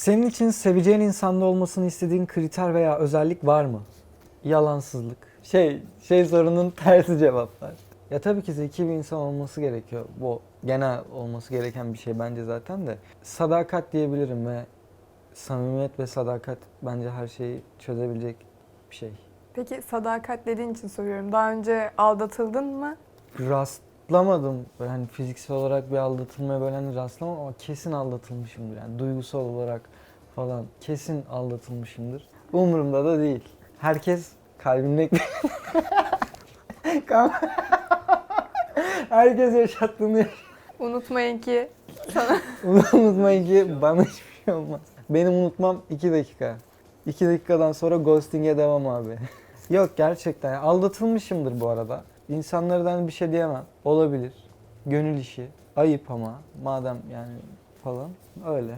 Senin için seveceğin insanda olmasını istediğin kriter veya özellik var mı? Yalansızlık. Şey, şey sorunun tersi cevaplar. Ya tabii ki zeki bir insan olması gerekiyor. Bu genel olması gereken bir şey bence zaten de. Sadakat diyebilirim ve samimiyet ve sadakat bence her şeyi çözebilecek bir şey. Peki sadakat dediğin için soruyorum. Daha önce aldatıldın mı? Rastlamadım. Hani fiziksel olarak bir aldatılmaya böyle hani rastlamam ama kesin aldatılmışımdır. Yani duygusal olarak falan kesin aldatılmışımdır. Umurumda da değil. Herkes kalbinde... Kal- Herkes yaşattığını yaşıyor. Unutmayın ki Unutmayın ki bana hiçbir şey olmaz. Benim unutmam 2 dakika. 2 dakikadan sonra ghosting'e devam abi. Yok gerçekten aldatılmışımdır bu arada. İnsanlardan bir şey diyemem. Olabilir. Gönül işi. Ayıp ama madem yani falan öyle.